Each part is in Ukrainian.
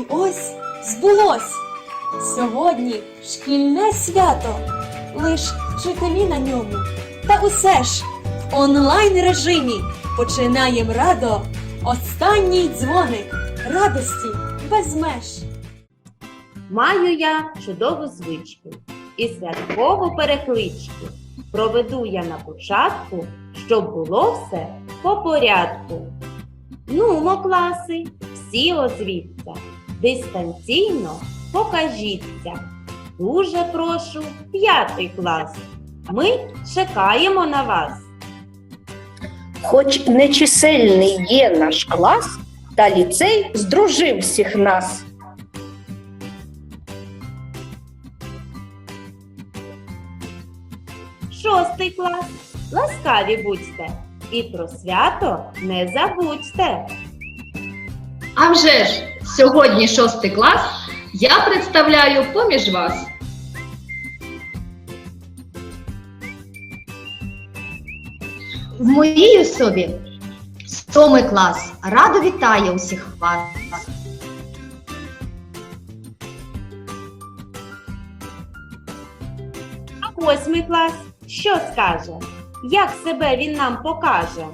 І ось збулось! Сьогодні шкільне свято, лиш вчителі на ньому. Та усе ж в онлайн режимі починаєм радо останній дзвоник радості без меж. Маю я чудову звичку і святкову перекличку. Проведу я на початку, щоб було все по порядку. Нумо, класи, всі озвіться, дистанційно покажіться. Дуже прошу п'ятий клас. Ми чекаємо на вас. Хоч нечисельний є наш клас, та ліцей здружив всіх нас. Шостий клас. Ласкаві будьте і про свято не забудьте. А вже ж, сьогодні шостий клас я представляю поміж вас. В моїй особі сьомий клас радо вітає усіх вас. А восьмий клас що скаже? Як себе він нам покаже?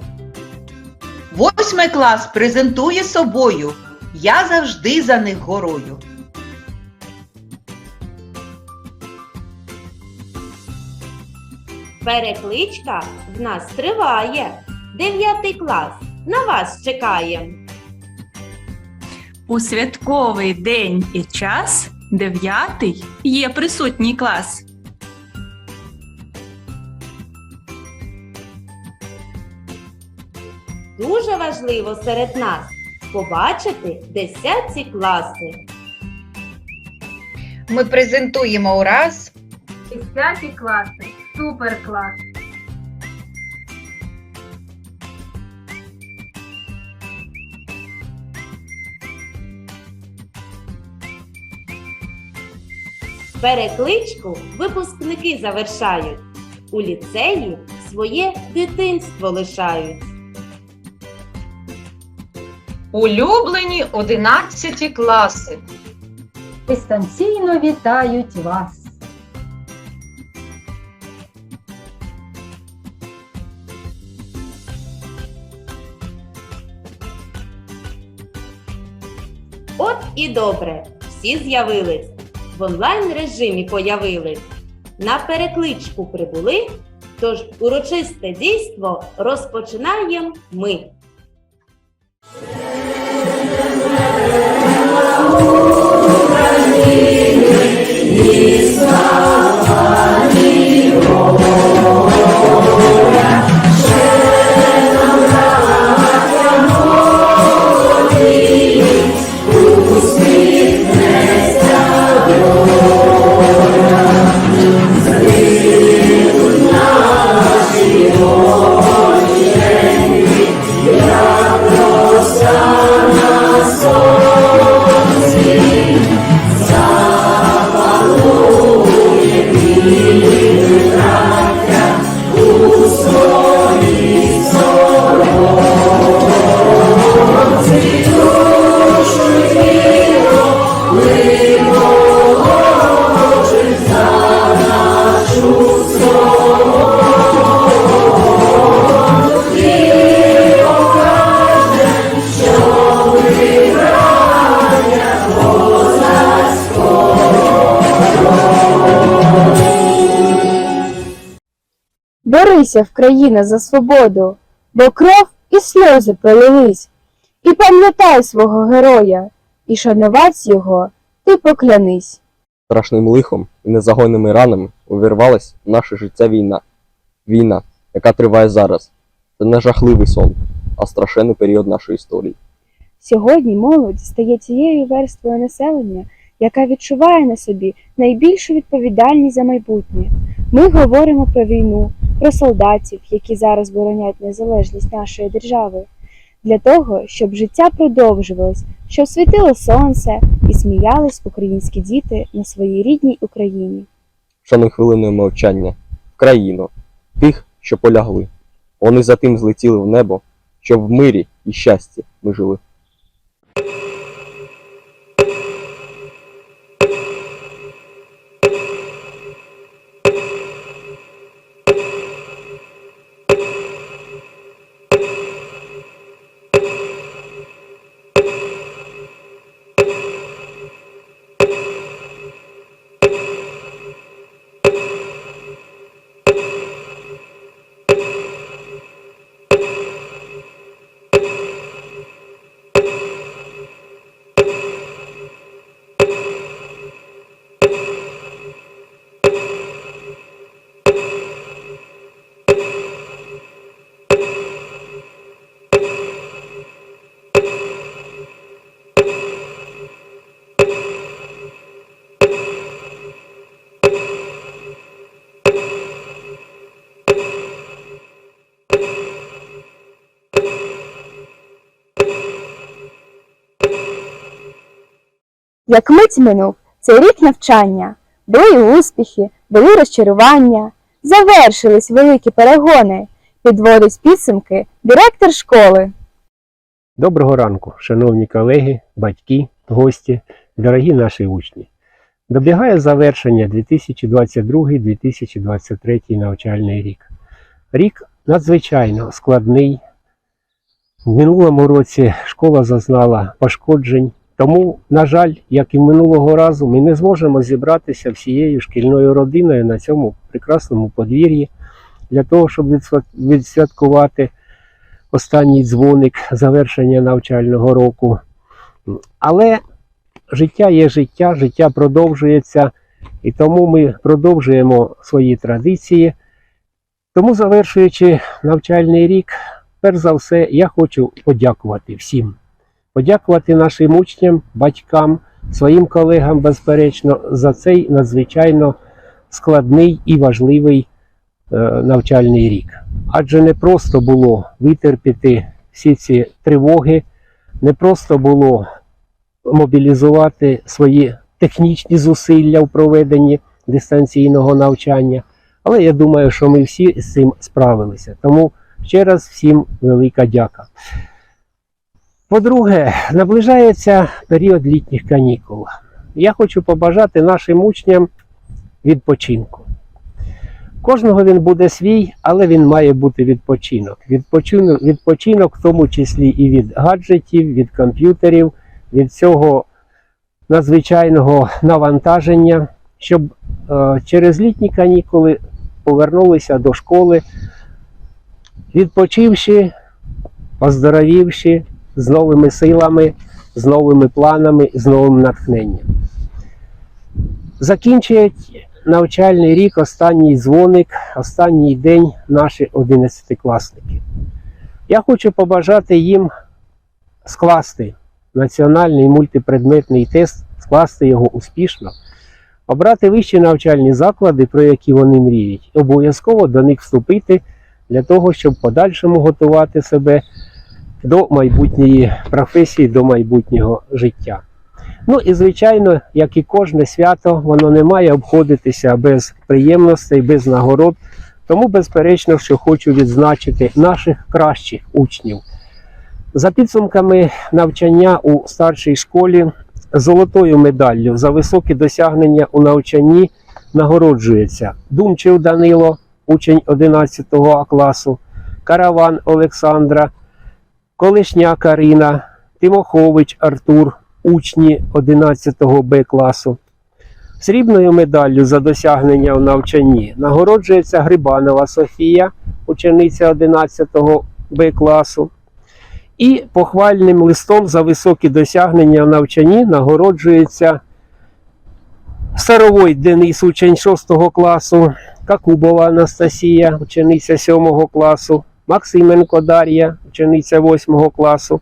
Восьмий клас презентує собою. Я завжди за них горою. Перекличка в нас триває. Дев'ятий клас. На вас чекаємо. У святковий день і час дев'ятий є присутній клас. Дуже важливо серед нас побачити десятці класи. Ми презентуємо ураз Десяті класи, суперклас. Перекличку випускники завершають. У ліцеї своє дитинство лишають. Улюблені 11 класи. Дистанційно вітають вас. От і добре, всі з'явились, в онлайн режимі появились, на перекличку прибули, тож урочисте дійство розпочинаємо ми. Борися, Вкраїна, за свободу, бо кров і сльози пролились. І пам'ятай свого героя, і шанувать його ти поклянись. страшним лихом і незагойними ранами увірвалась в наше життя війна. Війна, яка триває зараз. Це не жахливий сон, а страшенний період нашої історії. Сьогодні молодь стає тією верствою населення, яка відчуває на собі найбільшу відповідальність за майбутнє. Ми говоримо про війну, про солдатів, які зараз боронять незалежність нашої держави, для того, щоб життя продовжувалось, щоб світило сонце і сміялись українські діти на своїй рідній Україні. Шануй хвилиною мовчання країну, тих, що полягли. Вони за тим злетіли в небо, щоб в мирі і щасті ми жили. Як мить минув цей рік навчання, були успіхи, були розчарування, завершились великі перегони, підводить підсумки директор школи. Доброго ранку, шановні колеги, батьки, гості, дорогі наші учні. Добігає завершення 2022-2023 навчальний рік. Рік надзвичайно складний. В минулому році школа зазнала пошкоджень, тому, на жаль, як і минулого разу, ми не зможемо зібратися всією шкільною родиною на цьому прекрасному подвір'ї для того, щоб відсвяткувати останній дзвоник завершення навчального року. Але життя є життя, життя продовжується, і тому ми продовжуємо свої традиції. Тому, завершуючи навчальний рік, перш за все, я хочу подякувати всім. Подякувати нашим учням, батькам, своїм колегам, безперечно, за цей надзвичайно складний і важливий е, навчальний рік. Адже не просто було витерпіти всі ці тривоги, не просто було мобілізувати свої технічні зусилля в проведенні дистанційного навчання. Але я думаю, що ми всі з цим справилися. Тому ще раз всім велика дяка. По-друге, наближається період літніх канікул. Я хочу побажати нашим учням відпочинку. Кожного він буде свій, але він має бути відпочинок. Відпочинок, відпочинок в тому числі і від гаджетів, від комп'ютерів, від цього надзвичайного навантаження, щоб е, через літні канікули повернулися до школи, відпочивши, оздоровівши з новими силами, з новими планами, з новим натхненням. Закінчують навчальний рік, останній дзвоник, останній день наші одинадцятикласники. Я хочу побажати їм скласти національний мультипредметний тест, скласти його успішно, обрати вищі навчальні заклади, про які вони мріють, обов'язково до них вступити для того, щоб подальшому готувати себе до майбутньої професії, до майбутнього життя. Ну і звичайно, як і кожне свято, воно не має обходитися без приємностей, без нагород. Тому, безперечно, що хочу відзначити наших кращих учнів. За підсумками навчання у старшій школі, золотою медаллю за високі досягнення у навчанні нагороджується Думчев Данило, учень 11 класу, Караван Олександра, Колишня Карина, Тимохович Артур, учні 11 Б класу. Срібною медаллю за досягнення в навчанні нагороджується Грибанова Софія, учениця 11 Б класу. І похвальним листом за високі досягнення в навчанні нагороджується Старовой Денис, учень 6 класу, Какубова Анастасія, учениця 7 класу, Максименко Дар'я, учениця 8 класу,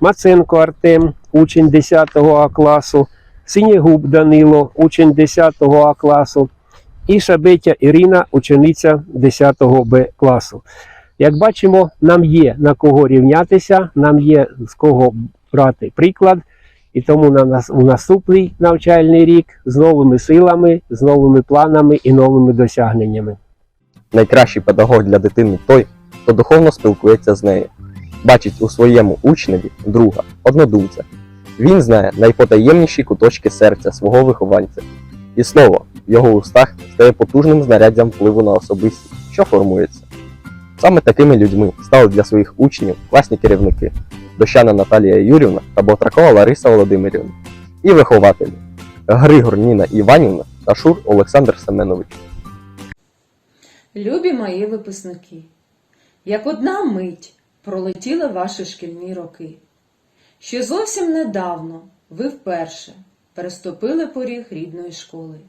Маценко Артем, учень 10 А класу, Синєгуб Данило, учень 10 А класу, і Шабетя Ірина, учениця 10 Б класу. Як бачимо, нам є на кого рівнятися, нам є з кого брати приклад, і тому на нас у наступний навчальний рік з новими силами, з новими планами і новими досягненнями. Найкращий педагог для дитини той, хто духовно спілкується з нею, бачить у своєму учневі друга, однодумця. Він знає найпотаємніші куточки серця свого вихованця, і слово в його устах стає потужним знаряддям впливу на особистість, що формується. Саме такими людьми стали для своїх учнів класні керівники Дощана Наталія Юрівна та Ботракова Лариса Володимирівна, і вихователі Григор Ніна Іванівна та Шур Олександр Семенович. Любі мої випускники, як одна мить пролетіли ваші шкільні роки. Ще зовсім недавно ви вперше переступили поріг рідної школи.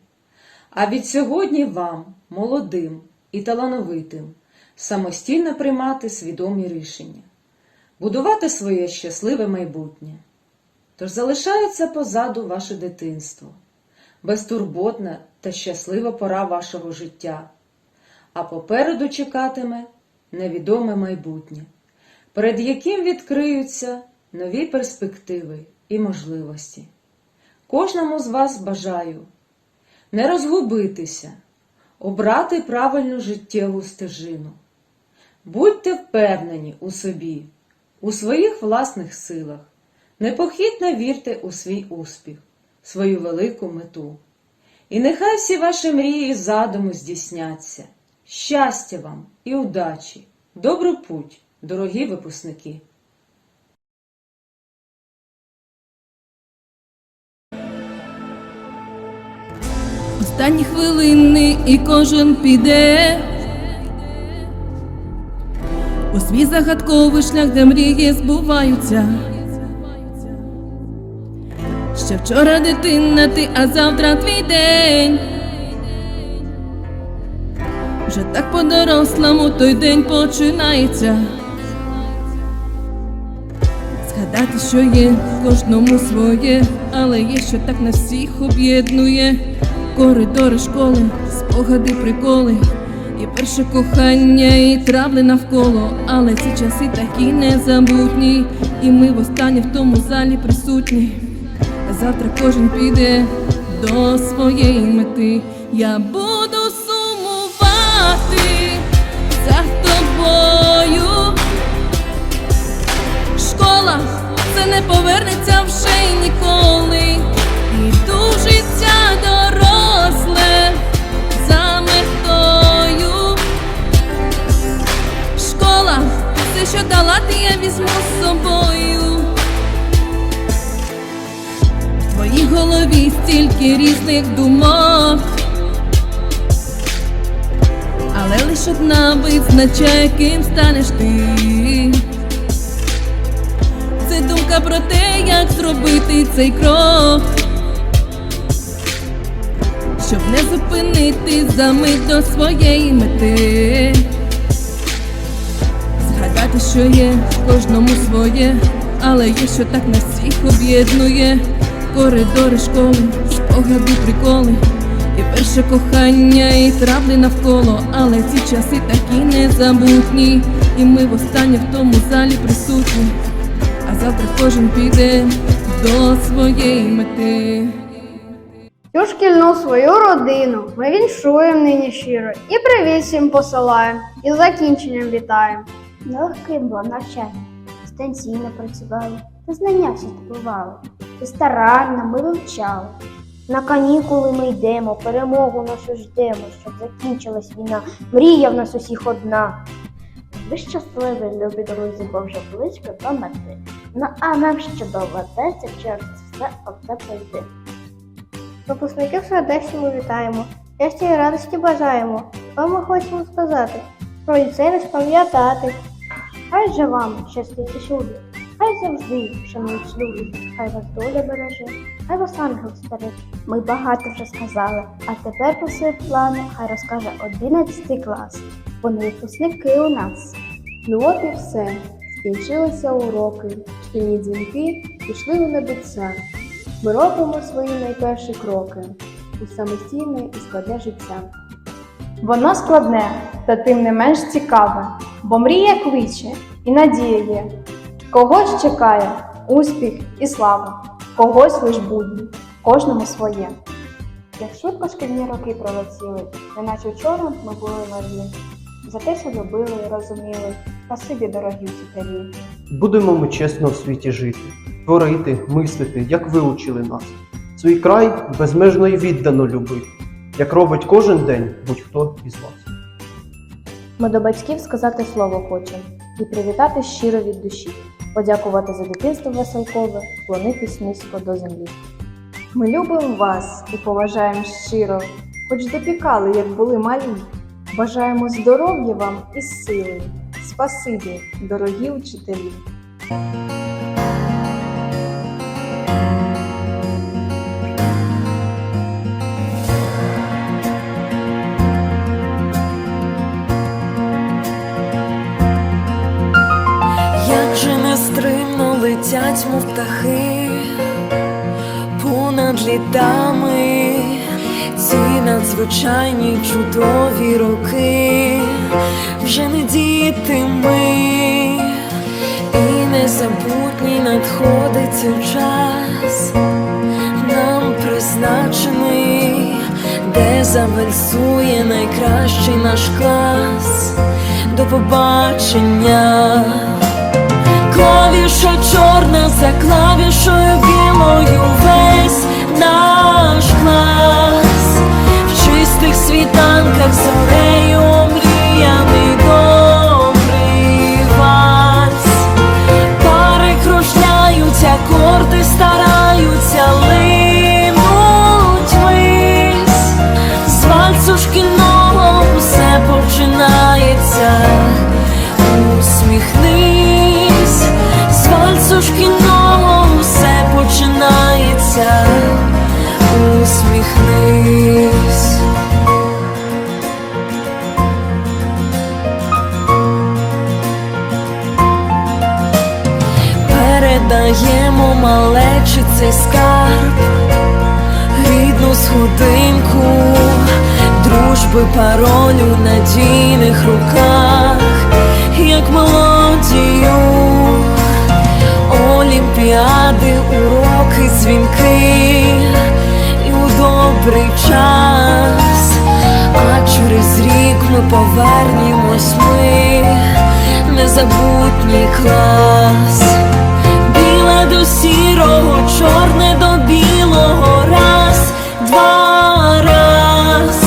А від сьогодні вам, молодим і талановитим, самостійно приймати свідомі рішення, будувати своє щасливе майбутнє. Тож залишається позаду ваше дитинство, безтурботна та щаслива пора вашого життя а попереду чекатиме невідоме майбутнє, перед яким відкриються нові перспективи і можливості. кожному з вас бажаю не розгубитися, обрати правильну життєву стежину. Будьте впевнені у собі, у своїх власних силах, непохитно вірте у свій успіх, свою велику мету. І нехай всі ваші мрії і задуми здійсняться. Щастя вам і удачі, добру путь, дорогі випускники! Останні хвилини і кожен піде у свій загадковий шлях, де мрії збуваються. Ще вчора дитина ти, а завтра твій день. Вже так по-дорослому той день починається. Згадати, що є кожному своє, але є, що так на всіх об'єднує. Коридори школи, спогади, приколи, і перше кохання, і травли навколо, але ці часи такі незабутні, і ми востаннє в тому залі присутні. Завтра кожен піде до своєї мети. Я буду сумувати за тобою. Школа це не повернеться вже й ніколи. Іду в життя доросле за метою. Школа, все, що дала, ти я візьму з собою. В твоїй голові стільки різних думок. Але лиш одна визначає, ким станеш ти. Це думка про те, як зробити цей крок, щоб не зупинити за мить до своєї мети. Згадати, що є в кожному своє, але є, що так на всіх об'єднує. Коридори школи, спогади, приколи, перше кохання, і травли навколо, але ці часи такі незабутні, і ми востаннє в тому залі присутні а завтра кожен піде до своєї мети. Цю шкільну свою родину ми віншуємо нині щиро і привіт всім посилаємо, і з закінченням вітаємо. Нелегким було навчання, станційно працювали, та знання всі здобували, і старанно ми вивчали. На канікули ми йдемо, перемогу нашу ждемо, щоб закінчилась війна. Мрія в нас усіх одна. Ви щасливі, любі друзі, бо вже близько до мети. Ну а нам ще доведеться через все одне пройти. Випускників сердечно вітаємо, щастя і радості бажаємо. Вам ми хочемо сказати, про ліцей не спам'ятати. Хай же вам щастить усюди, хай завжди шанують люди, хай вас доля береже, хай вас ангел стереже. Ми багато вже сказали, а тепер про свої плани хай розкаже 11 клас. Вони випускники у нас. Ну от і все. Скінчилися уроки, шкільні дзвінки пішли у небеса. Ми робимо свої найперші кроки у самостійне і складне життя. Воно складне, та тим не менш цікаве, бо мрія кличе і надія є. Когось чекає успіх і слава, когось лиш будні, кожному своє. Як швидко шкільні роки пролетіли, неначе вчора ми були малі. За те, що любили розуміли, спасибі, дорогі вчителі. Будемо ми чесно в світі жити, творити, мислити, як ви учили нас. Свій край безмежно й віддано любити, як робить кожен день будь-хто із вас. Ми до батьків сказати слово хочемо і привітати щиро від душі, подякувати за дитинство веселкове, вклонитись низько до землі. Ми любимо вас і поважаємо щиро, хоч допікали, як були малі. Бажаємо здоров'я вам і сили. Спасибі, дорогі учителі. Летять, мов птахи, понад літами, ці надзвичайні чудові роки, вже не діти ми, і незабутній надходить час, нам призначений, де завальсує найкращий наш клас. До побачення. Клавіша чорна за клавішою білою весь наш клас. Цей скарб, рідну сходинку, дружби пароль у надійних руках, як мелодію, олімпіади, уроки, дзвінки і у добрий час, а через рік ми повернімось ми, незабутній клас. Біле чорне до білого, раз, два, раз.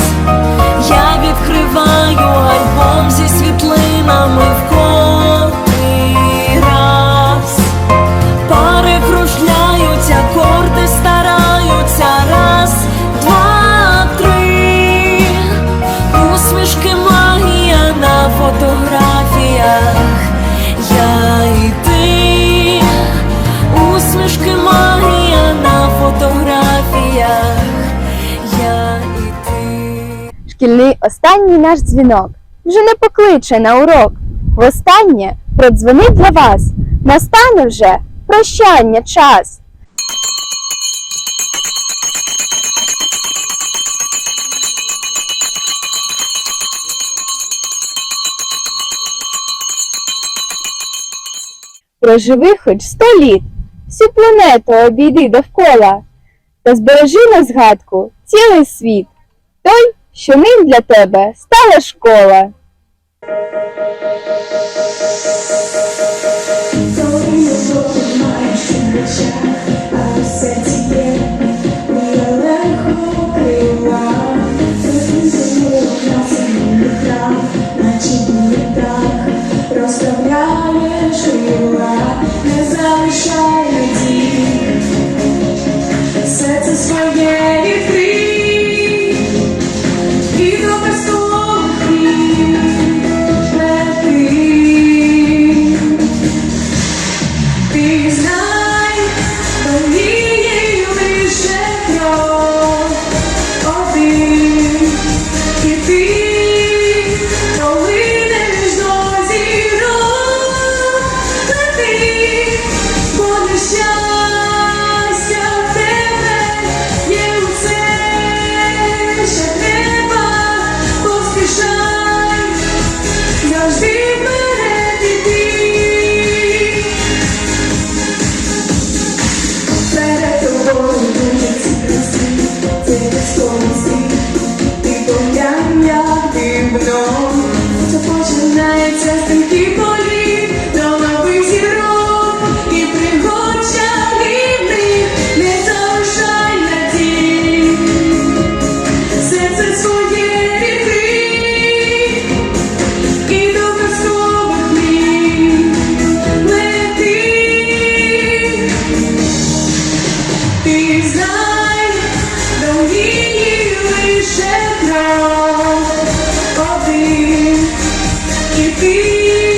Я відкриваю альбом зі світлинами в котрий Шкільний останній наш дзвінок вже не покличе на урок. Востаннє продзвонить для вас. Настане вже прощання час. Проживи хоч сто літ, всю планету обійди довкола, та збережи на згадку цілий світ, той, що ним для тебе стала школа. ti.